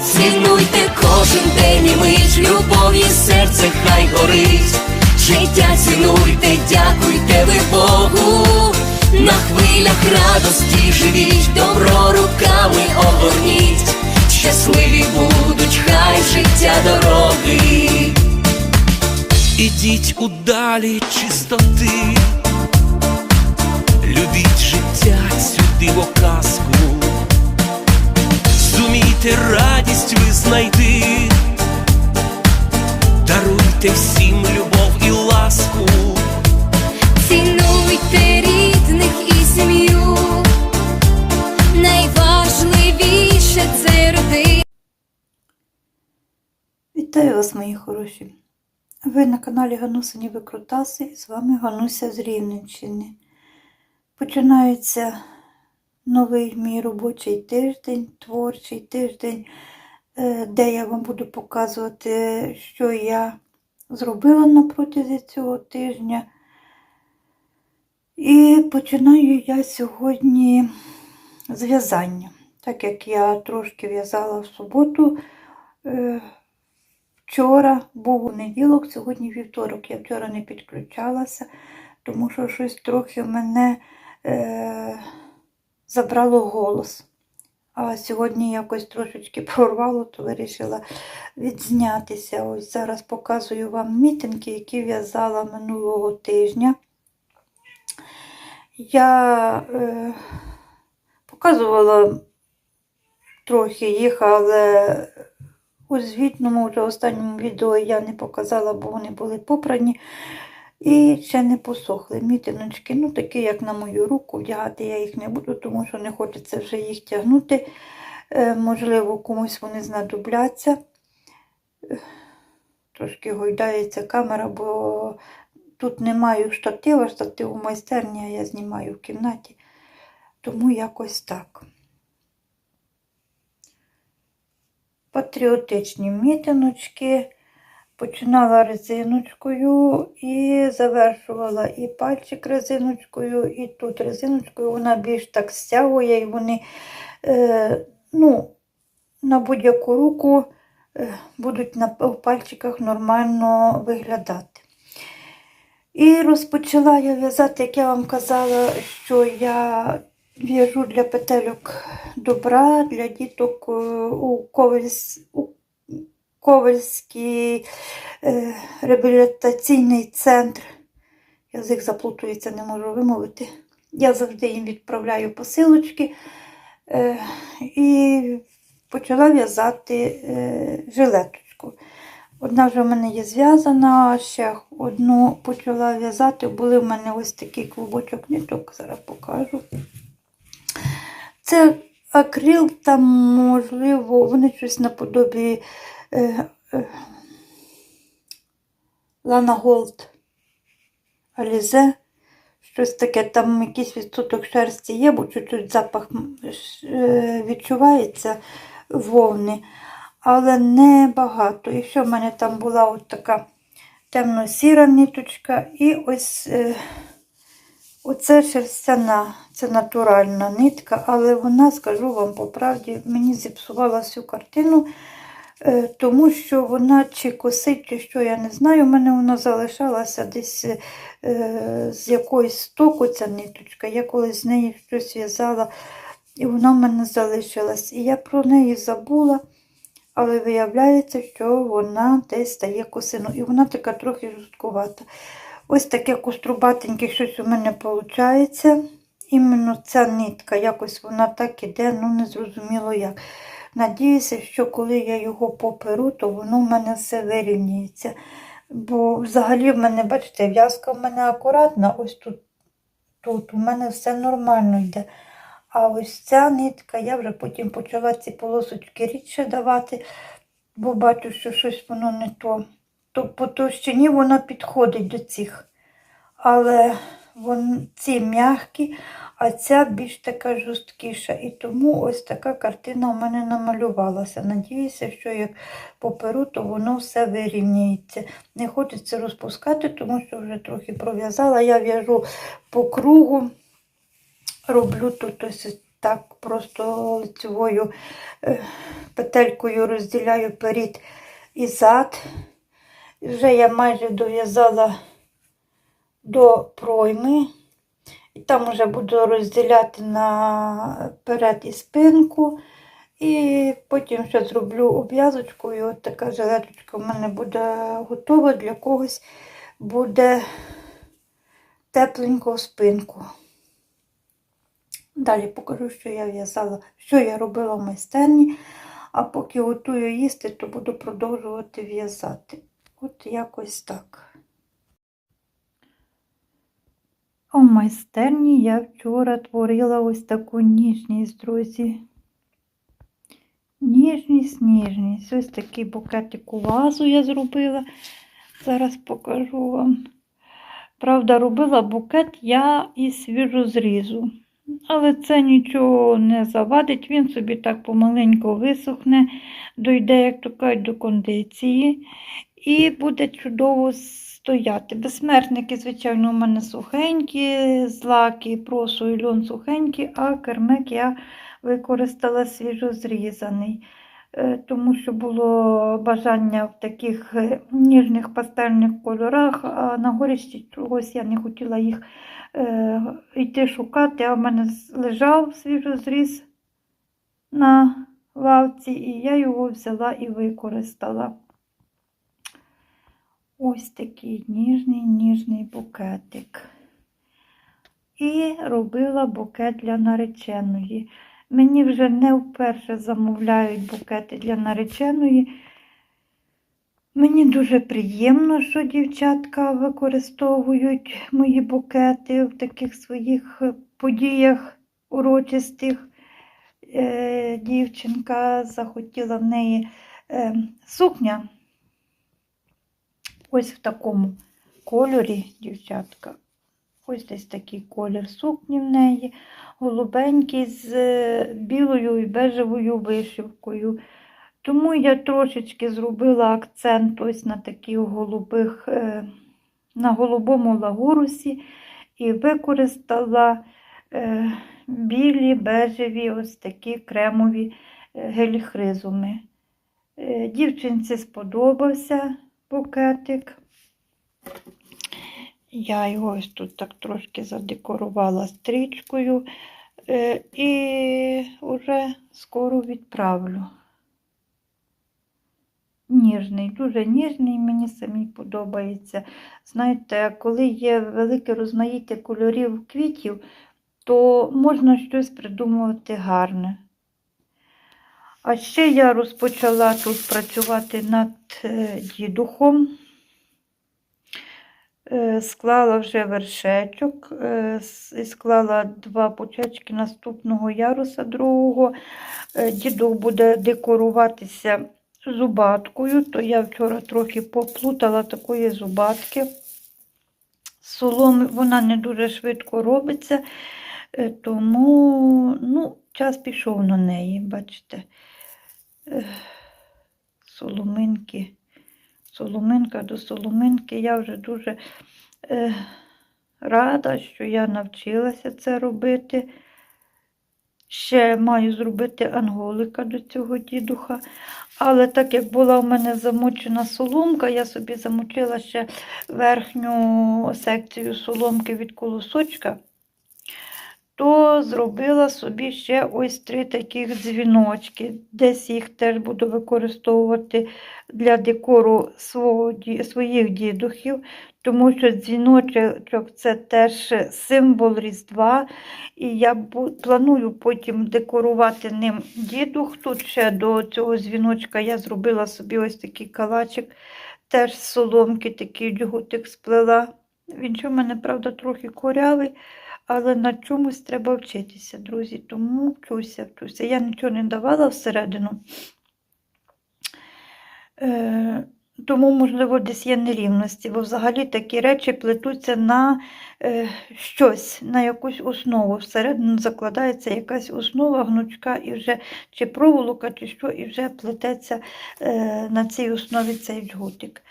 Цінуйте кожен день і мить, любові серце хай горить. Життя цінуйте, дякуйте ви Богу. На хвилях радості живіть, добро руками огорніть. Щасливі будуть, хай життя дороги. Ідіть у далі чистоти, любіть життя цю дивоказку, зумійте радість ви знайти, даруйте всім любов і ласку, Цінуйте рідних і сім'ю. Найважливіше це родина. Вітаю вас, мої хороші! Ви на каналі Ганусині Викрутаси і з вами Гануся з Рівненщини. Починається новий мій робочий тиждень, творчий тиждень, е, де я вам буду показувати, що я зробила на цього тижня. І починаю я сьогодні з в'язання. Так як я трошки в'язала в суботу. е, Вчора був неділок, сьогодні вівторок. Я вчора не підключалася, тому що щось трохи мене е, забрало голос. А сьогодні якось трошечки прорвало, то вирішила відзнятися. Ось зараз показую вам мітинги, які в'язала минулого тижня. Я е, показувала трохи їх, але у звітному вже останньому відео я не показала, бо вони були попрані і ще не посохли. Мітиночки, ну такі, як на мою руку, вдягати я їх не буду, тому що не хочеться вже їх тягнути. Е, можливо, комусь вони знадобляться. Е, Трошки гойдається камера, бо тут не маю штатива, штатив у майстерні, а я знімаю в кімнаті. Тому якось так. патріотичні мітиночки. Починала резиночкою і завершувала і пальчик резиночкою, і тут резиночкою. Вона більш так стягує, і вони е, ну, на будь-яку руку е, будуть на в пальчиках нормально виглядати. І розпочала я в'язати, як я вам казала, що я в'яжу для петельок добра, для діток е, у, у Ковельський е, реабілітаційний центр. Язик заплутується, не можу вимовити. Я завжди їм відправляю посилочки е, і почала в'язати е, жилеточку. Одна вже в мене є зв'язана, ще одну почала в'язати. Були в мене ось такий клубочок ниток, зараз покажу. Це акрил, там, можливо, вони щось наподобі Лана Голд Алізе. Щось таке, там якийсь відсоток шерсті є, бо чуть-чуть запах е, відчувається вовни, але не багато. І що в мене там була от така темно-сіра ниточка, і ось е, Оце шерстяна, це натуральна нитка, але вона, скажу вам по правді, мені зіпсувала всю картину, е, тому що вона чи косить, чи що, я не знаю. У мене вона залишалася десь е, з якоїсь стоку ця ниточка. Я колись з неї щось в'язала, і вона в мене залишилась. І я про неї забула. Але виявляється, що вона десь стає косину. І вона така трохи жорсткувата. Ось таке кострубатеньке щось у мене виходить. Іменно ця нитка, якось вона так іде, ну зрозуміло як. Надіюся, що коли я його поперу, то воно в мене все вирівнюється. Бо взагалі в мене, бачите, в'язка в мене акуратна, ось тут, тут у мене все нормально йде. А ось ця нитка, я вже потім почала ці полосочки рідше давати, бо бачу, що щось воно не то. То по товщині воно підходить до цих. Але вон, ці м'які, а ця більш така жорсткіша. І тому ось така картина у мене намалювалася. Надіюся, що як поперу, то воно все вирівняється. Не хочеться розпускати, тому що вже трохи пров'язала. Я в'яжу по кругу, роблю тут ось так просто лицевою е, петелькою розділяю перед і зад. Вже я майже дов'язала до пройми. І там вже буду розділяти на перед і спинку. І потім ще зроблю обв'язочку, і от така жилеточка в мене буде готова для когось буде тепленько в спинку. Далі покажу, що я в'язала, що я робила в майстерні, а поки готую їсти, то буду продовжувати в'язати. От якось так. У майстерні я вчора творила ось таку ніжність, друзі. Ніжність, ніжність. Ось такий букетик у вазу я зробила. Зараз покажу вам. Правда, робила букет я із свіжозрізу. Але це нічого не завадить, він собі так помаленьку висохне, дойде, як то кажуть, до кондиції. І буде чудово стояти. Безсмертники, звичайно, у мене сухенькі, злаки, просу і льон сухенькі, а кермек я використала свіжозрізаний. Е, Тому що було бажання в таких е, ніжних пастельних кольорах, а на горищі чогось я не хотіла їх е, йти шукати, а в мене лежав свіжозріз на лавці, і я його взяла і використала. Ось такий ніжний ніжний букетик. І робила букет для нареченої. Мені вже не вперше замовляють букети для нареченої. Мені дуже приємно, що дівчатка використовують мої букети в таких своїх подіях урочистих. Е, дівчинка захотіла в неї е, сукня. Ось в такому кольорі, дівчатка. Ось десь такий колір сукні в неї, голубенький з е, білою і бежевою вишивкою. Тому я трошечки зробила акцент ось на таких голубих, е, на голубому лагурусі і використала е, білі, бежеві, ось такі кремові геліхризуми. Дівчинці сподобався букетик. Я його ось тут так трошки задекорувала стрічкою е, і вже скоро відправлю. Ніжний, дуже ніжний, мені самі подобається. Знаєте, коли є велике розмаїття кольорів квітів, то можна щось придумувати гарне. А ще я розпочала тут працювати над е, дідухом. Е, Склала вже вершечок, е, склала два почечки наступного яруса другого. Дідух буде декоруватися зубаткою, то я вчора трохи поплутала такої зубатки. Соломи вона не дуже швидко робиться, тому ну, час пішов на неї, бачите. Соломинки соломинка до соломинки. Я вже дуже е, рада, що я навчилася це робити. Ще маю зробити анголика до цього дідуха. Але так як була в мене замочена соломка, я собі замочила ще верхню секцію соломки від колосочка, то зробила собі ще ось три таких дзвіночки. Десь їх теж буду використовувати для декору свого, своїх дідухів, тому що дзвіночок це теж символ Різдва. І я планую потім декорувати ним дідух. Тут ще до цього дзвіночка я зробила собі ось такий калачик, теж з соломки, такий джгутик сплела. Він ще в мене, правда, трохи корявий, але на чомусь треба вчитися, друзі. Тому вчуся, вчуся. Я нічого не давала всередину. Е, тому, можливо, десь є нерівності, бо взагалі такі речі плетуться на е, щось, на якусь основу. Всередину закладається якась основа, гнучка, і вже чи проволока, чи що, і вже плететься е, на цій основі цей джгутик.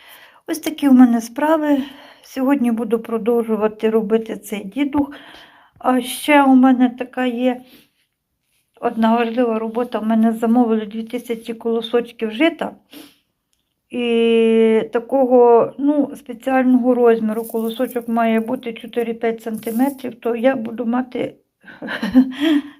Ось такі в мене справи. Сьогодні буду продовжувати робити цей дідух. А ще у мене така є одна важлива робота. В мене замовили 2000 колосочків жита. І такого ну, спеціального розміру колосочок має бути 4-5 см, то я буду мати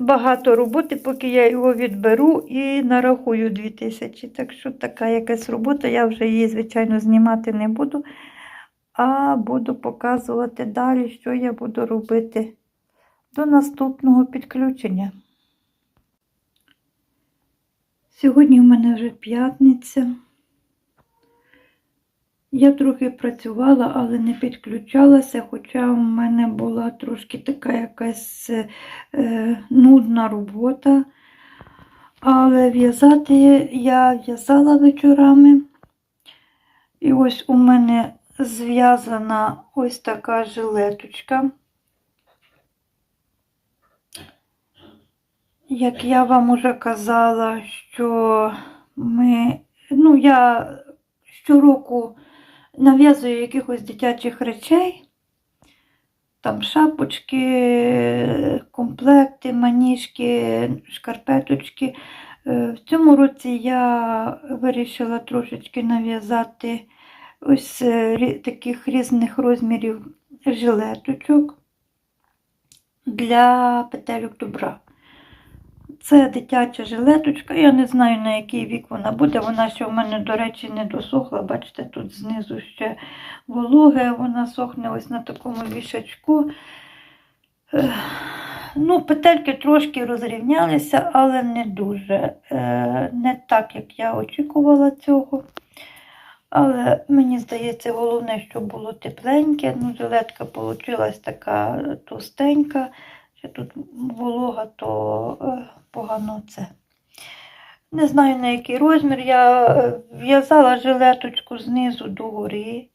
багато роботи, поки я його відберу і нарахую 2000. Так що така якась робота, я вже її, звичайно, знімати не буду, а буду показувати далі, що я буду робити до наступного підключення. Сьогодні в мене вже п'ятниця. Я трохи працювала, але не підключалася, хоча в мене була трошки така якась е, нудна робота. Але в'язати я в'язала вечорами. І ось у мене зв'язана ось така жилеточка. Як я вам уже казала, що ми, ну, я щороку нав'язую якихось дитячих речей, там шапочки, комплекти, маніжки, шкарпеточки. Е, В цьому році я вирішила трошечки нав'язати ось е, таких різних розмірів жилеточок для петелюк добра. Це дитяча жилеточка. Я не знаю, на який вік вона буде. Вона ще в мене, до речі, не досохла. Бачите, тут знизу ще вологе, вона сохне ось на такому вішачку. Ну, петельки трошки розрівнялися, але не дуже. Е, Не так, як я очікувала цього. Але мені здається, головне, щоб було тепленьке. Ну, жилетка вийшла така товстенька. Тут волога, то е, погано це. Не знаю на який розмір. Я е, в'язала жилеточку знизу до гори.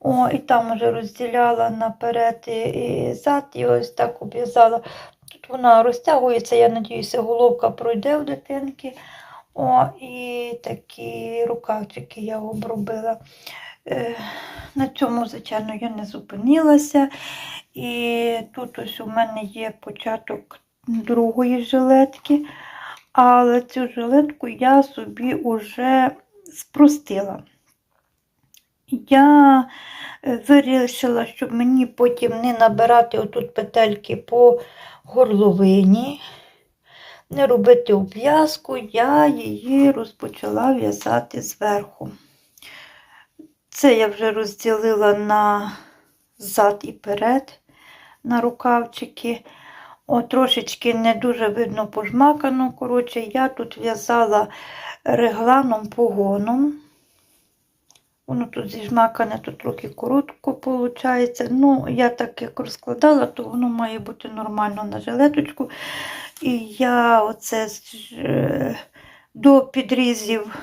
О, і там вже розділяла наперед і зад, і ось так обв'язала. Тут вона розтягується, я надіюся, головка пройде в дитинки. О, і такі рукавчики я обробила. Е, на цьому, звичайно, я не зупинилася. І тут ось у мене є початок другої жилетки, але цю жилетку я собі вже спростила. Я е, вирішила, щоб мені потім не набирати отут петельки по горловині, не робити обв'язку, я її розпочала в'язати зверху. Це я вже розділила на зад і перед на рукавчики. О, трошечки не дуже видно пожмакано. Коротше, я тут в'язала регланом погоном. Воно тут зіжмакане, тут трохи коротко виходить. Ну, я так як розкладала, то воно має бути нормально на жилеточку. І я оце е, до підрізів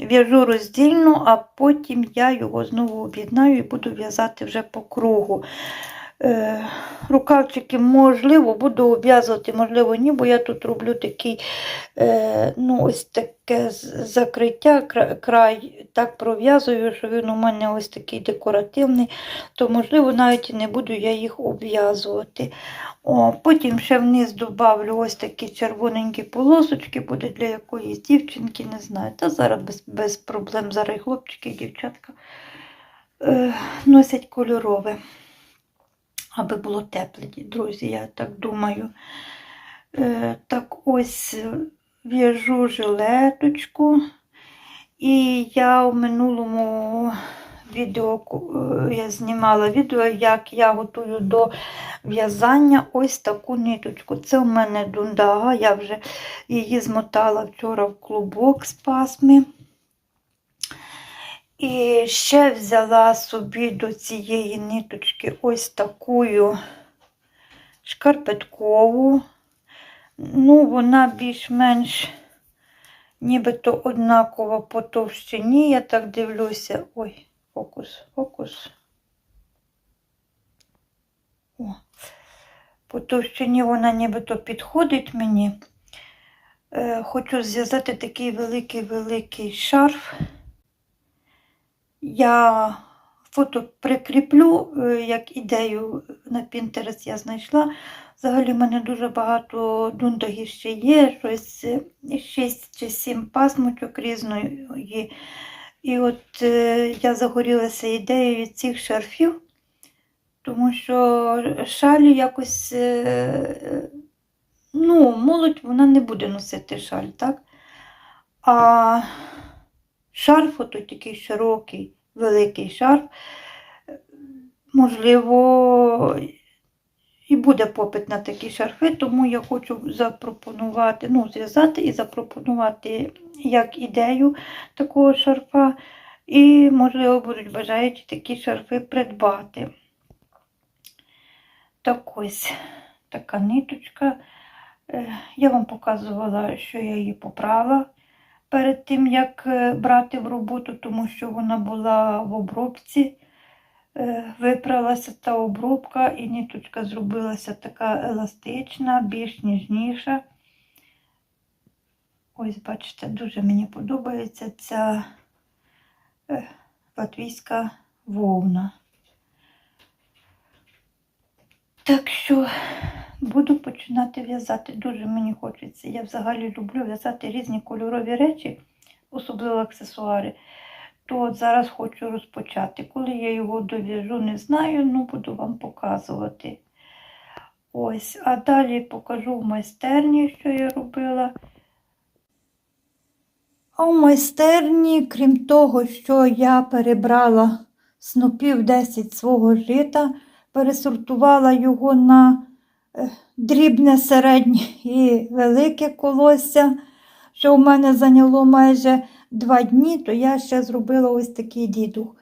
в'яжу роздільно, а потім я його знову об'єднаю і буду в'язати вже по кругу. Е, рукавчики, можливо, буду обв'язувати, можливо, ні, бо я тут роблю такий, е, ну, ось таке закриття, край так пров'язую, що він у мене ось такий декоративний, то, можливо, навіть і не буду я їх обв'язувати. Потім ще вниз добавлю ось такі червоненькі полосочки, буде для якоїсь дівчинки, не знаю. Та зараз без, без проблем, зараз і хлопчики, і дівчатка е, носять кольорове аби було тепле, друзі, я так думаю. Е, так ось е, в'яжу жилеточку. І я в минулому відео е, я знімала відео, як я готую до в'язання ось таку ниточку. Це у мене дундага, я вже її змотала вчора в клубок з пасми. І ще взяла собі до цієї ниточки ось таку шкарпеткову. Ну, вона більш-менш нібито однакова по товщині. Я так дивлюся. Ой, фокус, фокус. О. По товщині вона нібито підходить мені. Е, хочу зв'язати такий великий-великий шарф. Я фото прикріплю, е, як ідею на Pinterest я знайшла. Взагалі в мене дуже багато дундагів ще є, щось 6 чи 7 пасмочок різної. І от е, я загорілася ідеєю цих шарфів, тому що шалі якось, е, ну, молодь вона не буде носити шаль, так? А шарф, ото такий широкий, великий шарф, можливо, і буде попит на такі шарфи, тому я хочу запропонувати, ну, зв'язати і запропонувати як ідею такого шарфа. І, можливо, будуть бажаючі такі шарфи придбати. Так ось така ниточка. Е, Я вам показувала, що я її поправила перед тим, як е, брати в роботу, тому що вона була в обробці. Е, Випралася та обробка, і ниточка зробилася така еластична, більш ніжніша. Ось, бачите, дуже мені подобається ця е, латвійська вовна. Так що буду починати в'язати. Дуже мені хочеться. Я взагалі люблю в'язати різні кольорові речі, особливо аксесуари. То от зараз хочу розпочати. Коли я його дов'яжу, не знаю, ну буду вам показувати. Ось, а далі покажу в майстерні, що я робила. А в майстерні, крім того, що я перебрала снопів 10 свого жита, пересортувала його на дрібне, середнє і велике колосся, що в мене зайняло майже два дні, то я ще зробила ось такий дідух.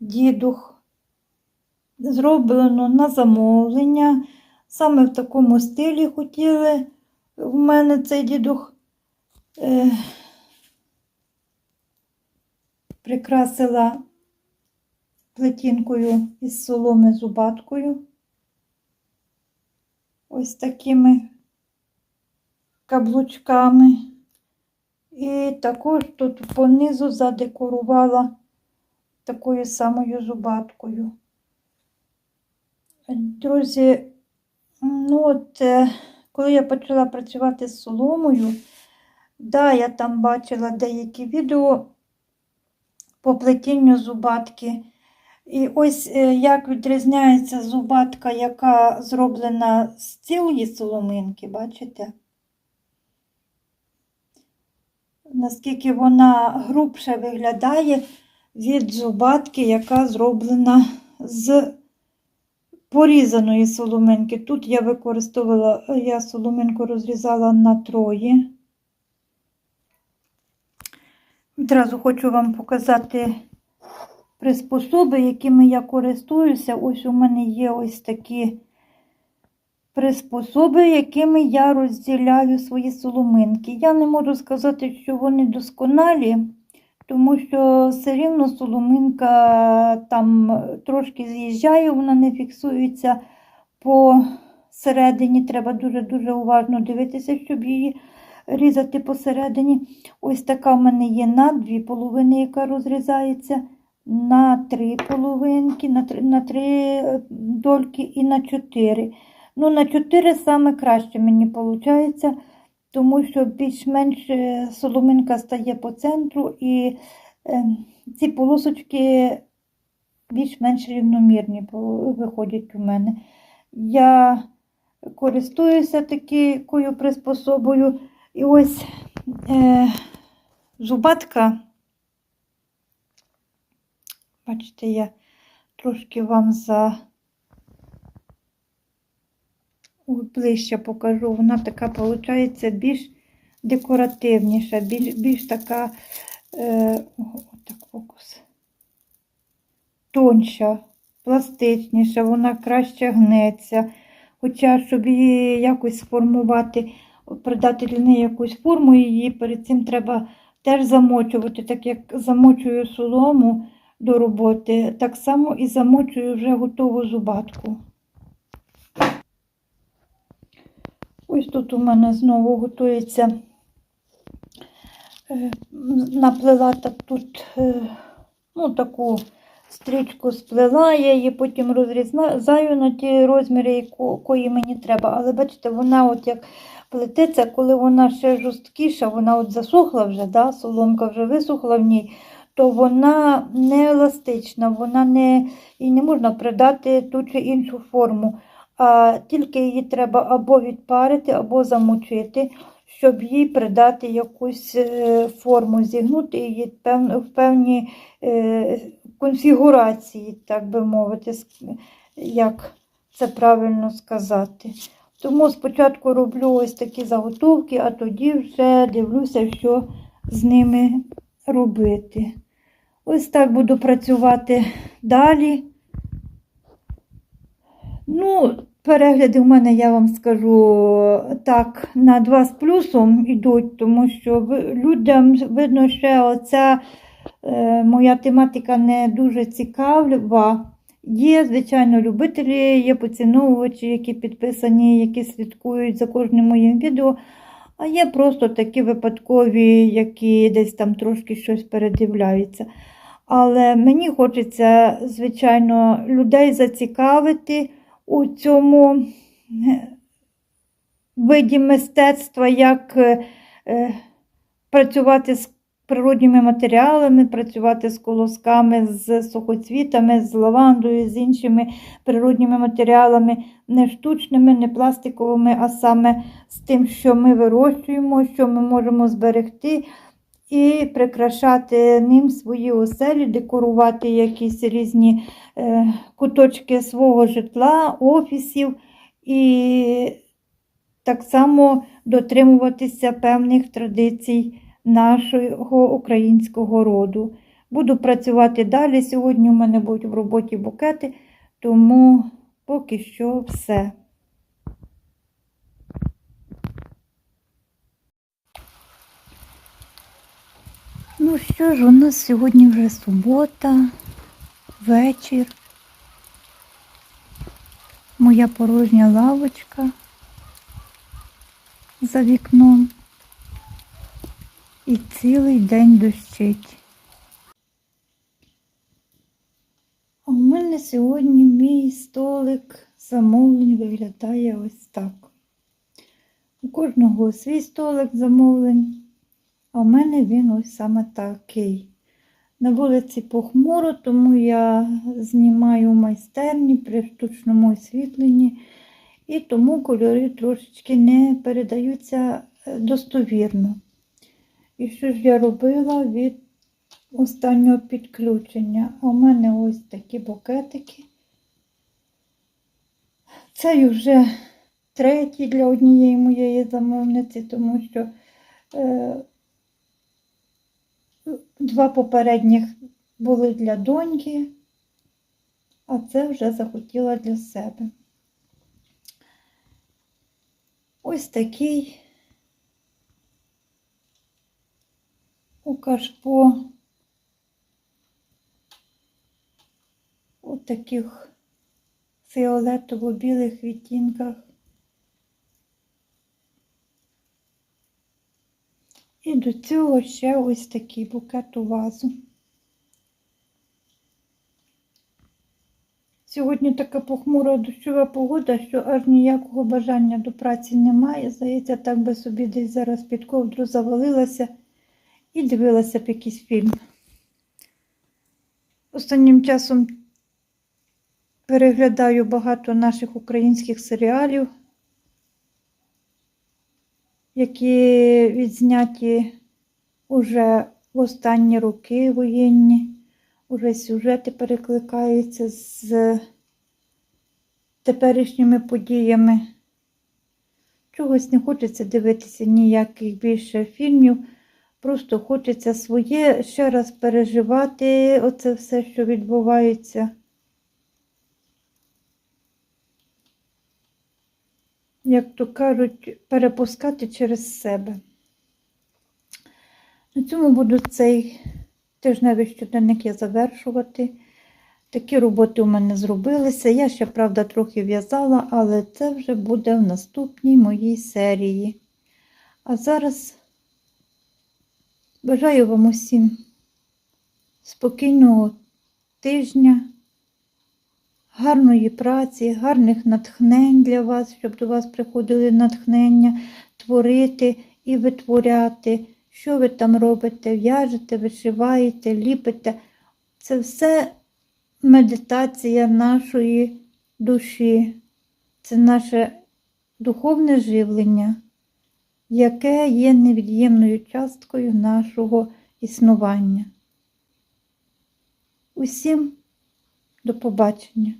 Дідух зроблено на замовлення. Саме в такому стилі хотіли в мене цей дідух. Е, прикрасила плетінкою із соломи зубаткою. Ось такими каблучками. І також тут понизу задекорувала такою самою зубаткою. Друзі, ну от, е, коли я почала працювати з соломою, да, я там бачила деякі відео по плетінню зубатки. І ось е, як відрізняється зубатка, яка зроблена з цілої соломинки, бачите? Наскільки вона грубше виглядає від зубатки, яка зроблена з порізаної соломинки. Тут я використовувала, я соломинку розрізала на троє. Відразу хочу вам показати приспособи, якими я користуюся. Ось у мене є ось такі приспособи, якими я розділяю свої соломинки. Я не можу сказати, що вони досконалі, тому що все рівно соломинка там трошки з'їжджає, вона не фіксується посередині. Треба дуже-дуже уважно дивитися, щоб її різати посередині. Ось така в мене є на дві половини, яка розрізається, на три половинки, на три, на три е, дольки і на чотири. Ну, на чотири саме краще мені виходить, тому що більш-менш е, соломинка стає по центру, і е, ці полосочки більш-менш рівномірні виходять у мене. Я користуюся такою приспособою. І ось е, зубатка, бачите, я трошки вам за ближче покажу. Вона така, виходить, більш декоративніша, більш, більш така, е, отак фокус, тонша, пластичніша, вона краще гнеться. Хоча, щоб її якось сформувати, придати неї якусь форму, її перед цим треба теж замочувати, так як замочую солому до роботи, так само і замочую вже готову зубатку. Ось тут у мене знову готується е, наплела так тут е, ну, таку стрічку сплела, я її потім розрізаю на ті розміри, яко- кої мені треба. Але бачите, вона от як плететься, коли вона ще жорсткіша, вона от засохла вже, да, соломка вже висохла в ній, то вона не еластична, вона не, і не можна придати ту чи іншу форму. А тільки її треба або відпарити, або замочити, щоб їй придати якусь е, форму, зігнути її в певні е, конфігурації, так би мовити, як це правильно сказати. Тому спочатку роблю ось такі заготовки, а тоді вже дивлюся, що з ними робити. Ось так буду працювати далі. Ну, перегляди в мене, я вам скажу, так, на 2 з плюсом йдуть, тому що людям видно, що оця е, моя тематика не дуже цікава. Є, звичайно, любителі, є поціновувачі, які підписані, які слідкують за кожним моїм відео. А є просто такі випадкові, які десь там трошки щось передивляються. Але мені хочеться, звичайно, людей зацікавити у цьому е, виді мистецтва, як е, е, працювати з природніми матеріалами, працювати з колосками, з сухоцвітами, з лавандою, з іншими природніми матеріалами, не штучними, не пластиковими, а саме з тим, що ми вирощуємо, що ми можемо зберегти. І прикрашати ним свої оселі, декорувати якісь різні е, куточки свого житла, офісів і так само дотримуватися певних традицій нашого українського роду. Буду працювати далі. Сьогодні у мене будуть в роботі букети, тому поки що все. Ну що ж, у нас сьогодні вже субота, вечір. Моя порожня лавочка за вікном. І цілий день дощить. А у мене сьогодні мій столик замовлень виглядає ось так. У кожного свій столик замовлень, а у мене він ось саме такий. На вулиці похмуро, тому я знімаю в майстерні при штучному освітленні, і тому кольори трошечки не передаються е, достовірно. І що ж я робила від останнього підключення? У мене ось такі букетики. Це вже третій для однієї моєї замовниці, тому що е, два попередніх були для доньки, а це вже захотіла для себе. Ось такий у кашпо у таких фіолетово-білих відтінках. І до цього ще ось такий букет у вазу. Сьогодні така похмура дощова погода, що аж ніякого бажання до праці немає. Здається, так би собі десь зараз під ковдру завалилася і дивилася б якийсь фільм. Останнім часом переглядаю багато наших українських серіалів, які відзняті уже в останні роки воєнні. Уже сюжети перекликаються з теперішніми подіями. Чогось не хочеться дивитися ніяких більше фільмів. Просто хочеться своє ще раз переживати оце все, що відбувається. Як то кажуть, перепускати через себе. На цьому буду цей тижневий щоденник я завершувати. Такі роботи у мене зробилися. Я ще, правда, трохи в'язала, але це вже буде в наступній моїй серії. А зараз бажаю вам усім спокійного, тижня, гарної праці, гарних натхнень для вас, щоб до вас приходили натхнення творити і витворяти. Що ви там робите? В'яжете, вишиваєте, ліпите. Це все медитація нашої душі. Це наше духовне живлення, яке є невід'ємною часткою нашого існування. Усім до побачення!